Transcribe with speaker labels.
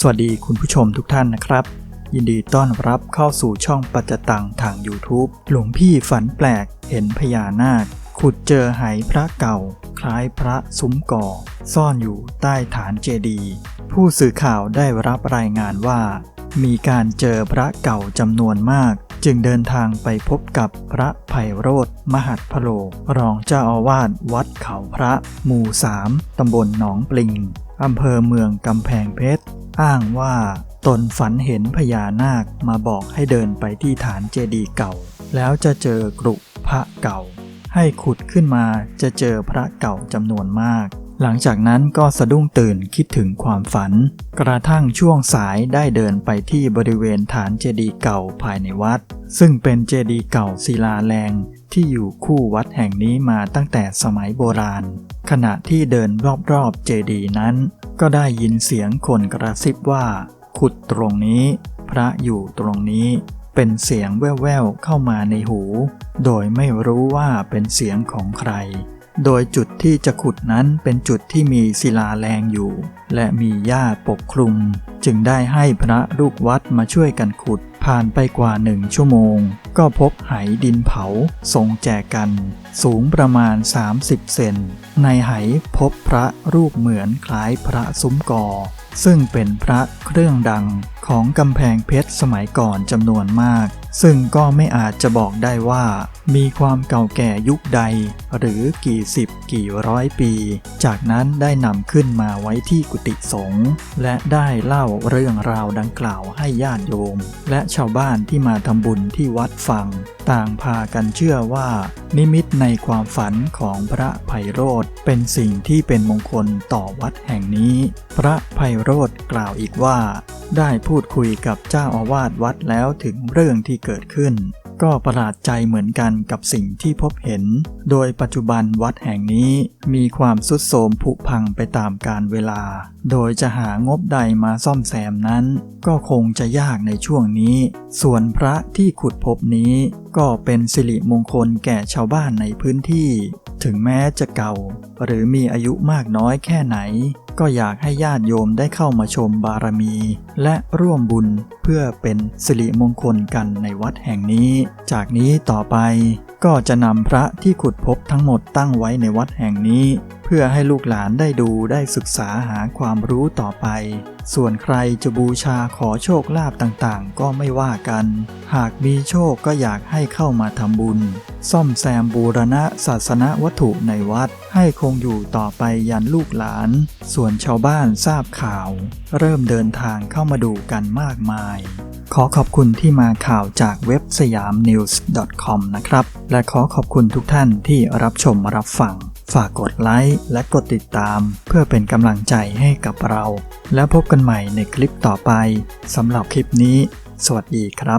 Speaker 1: สวัสดีคุณผู้ชมทุกท่านนะครับ ยินดีต้อนรับเข้าสู่ช่องปัจจตังทาง YouTube หลวงพี่ฝันแปลกเห็นพญานาค ขุดเจอไหพระเก่า คล้ายพระซุ้มก่อ ซ่อนอยู่ใต้ฐานเจดีย์ผู้สื่อข่าวได้รับรายงานว่า มีการเจอพระเก่าจำนวนมาก จึงเดินทางไปพบกับพระไพโรธมหัดพโลรองเจ้าอาวาสวัดเขาพระ หมู่สามตำบลหนองปลิงอำเภอเมืองกำแพงเพชร อ้างว่าตนฝันเห็นพญานาคมาบอกให้เดินไปที่ฐานเจดีย์เก่า แล้วจะเจอกรุพระเก่า ให้ขุดขึ้นมาจะเจอพระเก่าจำนวนมาก หลังจากนั้นก็สะดุ้งตื่นคิดถึงความฝัน กระทั่งช่วงสายได้เดินไปที่บริเวณฐานเจดีย์เก่าภายในวัด ซึ่งเป็นเจดีย์เก่าศิลาแรงที่อยู่คู่วัดแห่งนี้มาตั้งแต่สมัยโบราณ ขณะที่เดินรอบๆเจดีย์นั้น ก็ได้ยินเสียงคนกระซิบว่า ขุดตรงนี้ พระอยู่ตรงนี้ เป็นเสียงแว่วๆเข้ามาในหู โดยไม่รู้ว่าเป็นเสียงของใคร โดยจุดที่จะขุดนั้นเป็นจุดที่มีศิลาแรงอยู่ และมีหญ้าปกคลุม จึงได้ให้พระลูกวัดมาช่วยกันขุด ผ่านไปกว่าหนึ่งชั่วโมง ก็พบไหดินเผาทรงแจกันสูงประมาณ 30 เซน ในไหพบพระรูปเหมือนคล้ายพระซุ้มกอ ซึ่งเป็นพระเครื่องดังของกำแพงเพชรสมัยก่อนจำนวนมาก ซึ่งก็ไม่อาจจะบอกได้ว่า มีความเก่าแก่ยุคใด หรือกี่สิบกี่ร้อยปี จากนั้นได้นำขึ้นมาไว้ที่กุฏิสงฆ์และได้เล่าเรื่องราวดังกล่าวให้ญาติโยม และชาวบ้านที่มาทำบุญที่วัดฟัง ต่างพากันเชื่อว่า นิมิตในความฝันของพระไพโรธเป็นสิ่งที่เป็นมงคลต่อวัดแห่งนี้ พระไพโรธกล่าวอีกว่า ได้พูดคุยกับเจ้าอาวาสวัดแล้วถึงเรื่องที่เกิดขึ้น ก็ประหลาดใจเหมือนกันกับสิ่งที่พบเห็น โดยปัจจุบันวัดแห่งนี้มีความสุดโทรมผุพังไปตามกาลเวลา โดยจะหางบใดมาซ่อมแซมนั้น ก็คงจะยากในช่วงนี้ ส่วนพระที่ขุดพบนี้ ก็เป็นสิริมงคลแก่ชาวบ้านในพื้นที่ ถึงแม้จะเก่า หรือมีอายุมากน้อยแค่ไหน ก็อยากให้ญาติโยมได้เข้ามาชมบารมี และร่วมบุญเพื่อเป็นสิริมงคลกันในวัดแห่งนี้ จากนี้ต่อไปก็จะนำพระที่ขุดพบทั้งหมดตั้งไว้ในวัดแห่งนี้ เพื่อให้ลูกหลานได้ดูได้ศึกษาหาความรู้ต่อไป ส่วนใครจะบูชาขอโชคลาภต่างๆ ก็ไม่ว่ากัน หากมีโชคก็อยากให้เข้ามาทำบุญ ซ่อมแซมบูรณะศาสนวัตถุในวัด ให้คงอยู่ต่อไปยันลูกหลาน ส่วนชาวบ้านทราบข่าว เริ่มเดินทางเข้ามาดูกันมากมายขอขอบคุณที่มาข่าวจากเว็บสยาม news com นะครับ และขอขอบคุณทุกท่านที่รับชมรับฟัง ฝากกดไลค์และกดติดตาม เพื่อเป็นกำลังใจให้กับเรา แล้วพบกันใหม่ในคลิปต่อไปสำหรับคลิปนี้ สวัสดีครับ